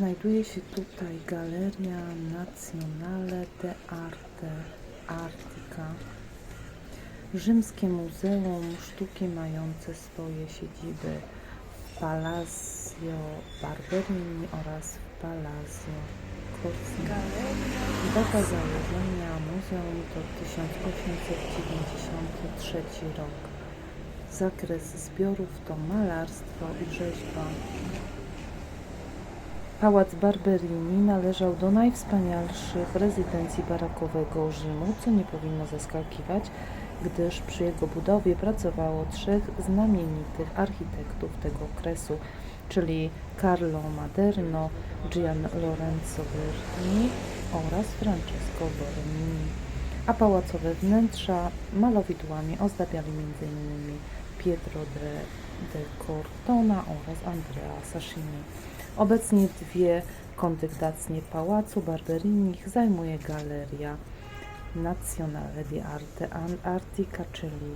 Znajduje się tutaj Galeria Nazionale de Arte Artica, rzymskie muzeum sztuki mające swoje siedziby w Palazzo Barberini oraz w Palazzo Corsini. Data założenia muzeum to 1893 rok. Zakres zbiorów to malarstwo i rzeźba. Pałac Barberini należał do najwspanialszych rezydencji barakowego Rzymu, co nie powinno zaskakiwać, gdyż przy jego budowie pracowało trzech znamienitych architektów tego okresu, czyli Carlo Maderno, Gian Lorenzo Berni oraz Francesco Borromini. A pałacowe wnętrza malowidłami ozdabiali m.in. Pietro de, de Cortona oraz Andrea Sascini. Obecnie dwie kondygnacje pałacu Barberini zajmuje Galeria Nazionale di Arte Artica, czyli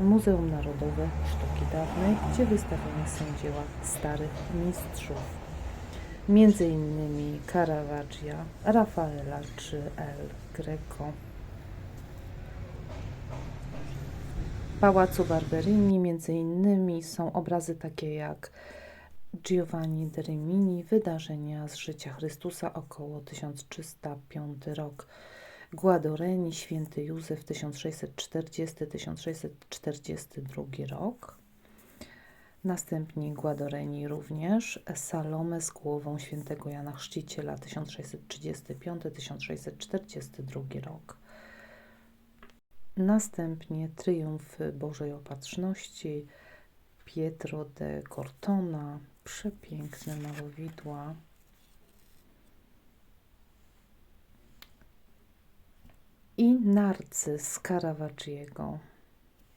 Muzeum Narodowe Sztuki Dawnej, gdzie wystawione są dzieła starych mistrzów. Między innymi Caravaggia, Rafaela czy El Greco. W Pałacu Barberini między innymi są obrazy takie jak Giovanni de Rimini, wydarzenia z życia Chrystusa około 1305 rok. Guadoreni, święty Józef 1640-1642 rok. Następnie Guadoreni również, Salome z głową świętego Jana Chrzciciela 1635-1642 rok. Następnie Triumf Bożej Opatrzności, Pietro de Cortona, przepiękne malowidła. I Narcyz Caravaggiego.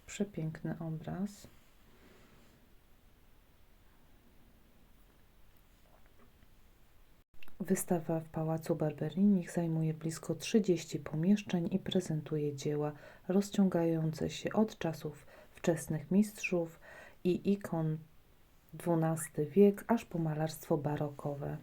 Przepiękny obraz. Wystawa w Pałacu Barberini zajmuje blisko 30 pomieszczeń i prezentuje dzieła rozciągające się od czasów wczesnych mistrzów i ikon XII wiek aż po malarstwo barokowe.